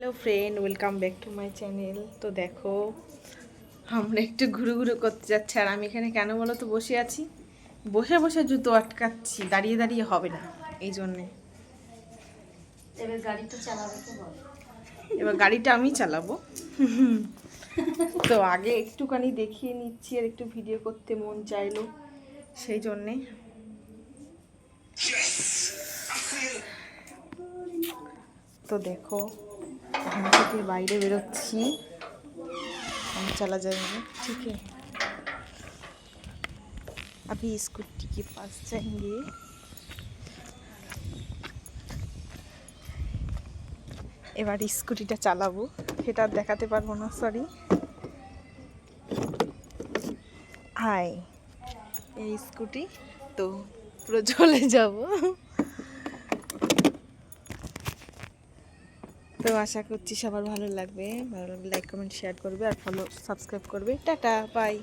Hello friend welcome back to my channel তো দেখো আমরা একটু ঘুরু ঘুরু করতে যাচ্ছি। আর আমি এখানে কেন বলো তো বসে আছি। বসে বসে জুতো আটকাচ্ছি। দাঁড়িয়ে দাঁড়িয়ে হবে না এই জন্যে। এবার গাড়িটা আমি চালাবো। তো আগে একটুখানি দেখিয়ে নিচ্ছি আর একটু ভিডিও করতে মন চাইলো। সেই জন্যে। তো দেখো এখান থেকে বাইরে বেরোচ্ছি हम चला जाएंगे ठीक है अभी स्कूटी के पास जाएंगे এবার স্কুটিটা চালাবো সেটা আর দেখাতে পারবো না সরি হাই এই স্কুটি তো পুরো চলে যাব তো আশা করছি সবার ভালো লাগবে। ভালো লাগলে লাইক কমেন্ট শেয়ার করবে আর ফলো সাবস্ক্রাইব করবে। Tata bye